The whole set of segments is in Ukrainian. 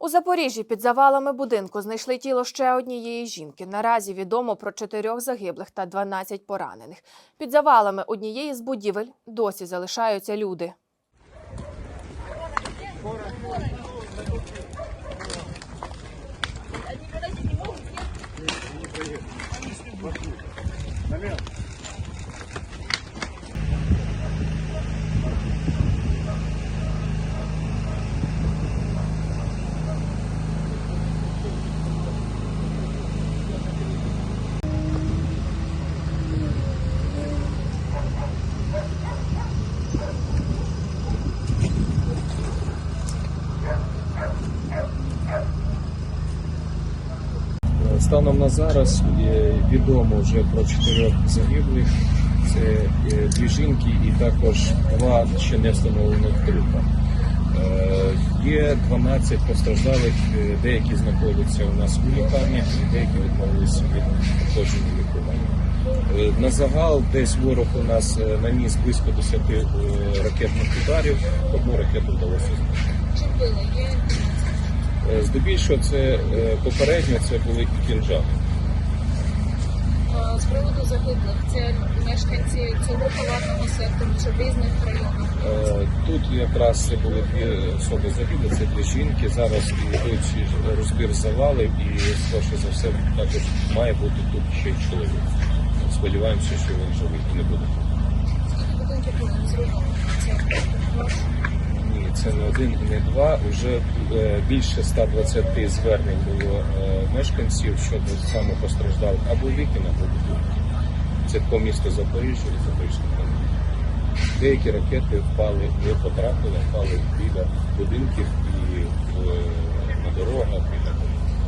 У Запоріжжі під завалами будинку знайшли тіло ще однієї жінки. Наразі відомо про чотирьох загиблих та 12 поранених. Під завалами однієї з будівель досі залишаються люди. Станом на зараз відомо вже про чотирьох загиблих. Це е, дві жінки і також два ще не встановлених трупа. Е, Є 12 постраждалих, е, деякі знаходяться у нас у лікарні, і деякі відмовилися від проходження лікування. На загал десь ворог у нас наніс близько 10 е, ракетних ударів, одну ракету вдалося знищити. Е, Здебільшого це е, попередньо це були кінжали. З приводу загиблих, це мешканці цього палатного сектору чи в різних районах. Е, Тут якраз це були дві особи загиблі, це дві жінки. Зараз йдуть розбір завалів і скоріше за все також має бути тут ще й чоловік. Сподіваємося, що він живий не буде. Скільки будинків зруйновано? Це не один і не два. Уже е, більше 120 звернень було е, мешканців щодо саме постраждалих або вікін, або будинків. Це по місту Запоріжжя і Запорізької області. Деякі ракети впали, не потрапили, впали біля будинків і в, на дорогах. І на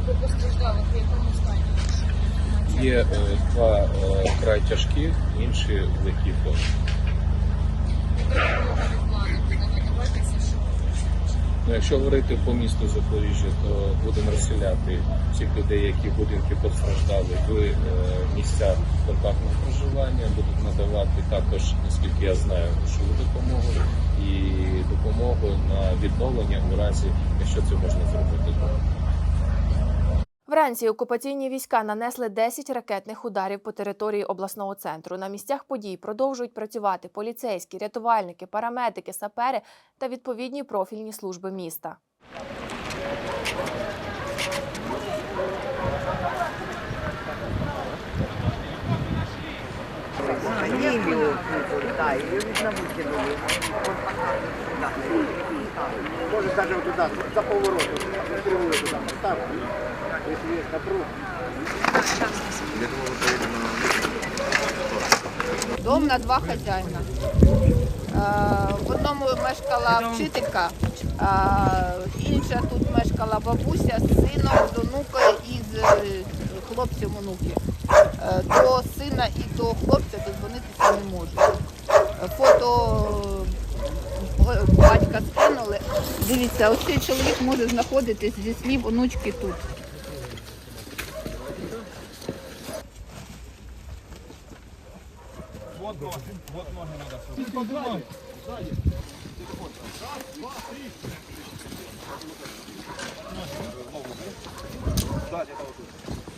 ви в якому стані? Є е, два е, край тяжкі, інші легкі форми. Ну, якщо говорити по місту Запоріжжя, то будемо розселяти всіх людей, які будинки постраждали в е, місця контактного проживання, будуть надавати також, наскільки я знаю, грошову допомогу і допомогу на відновлення у разі, якщо це можна зробити. Вранці окупаційні війська нанесли 10 ракетних ударів по території обласного центру. На місцях подій продовжують працювати поліцейські, рятувальники, парамедики, сапери та відповідні профільні служби міста. Выкинули. Да. Даже за поворот, кривую Дом на два хазяїна. Е, В одному мешкала вчителька, інша тут мешкала бабуся з сином, з онукою і з е, хлопцем онуки. Е, До сина і до хлопця дозвонитися не можу. Е, Фото батька скинули. Дивіться, ось цей чоловік може знаходитись зі слів онучки тут. Вот ноги. Надо. Поднимай. Сзади. Раз, два, три. Сзади, это вот тут.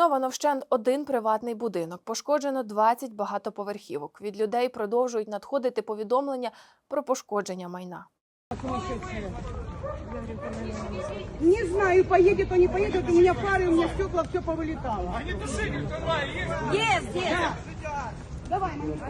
Зруйновано вщент один приватний будинок, пошкоджено 20 багатоповерхівок. Від людей продовжують надходити повідомлення про пошкодження майна. Не знаю, поедет он, не поедет. У меня фары, у меня стекла, все повылетало. Они тушили, давай, есть? Есть, есть. Да. Давай, Манюшка.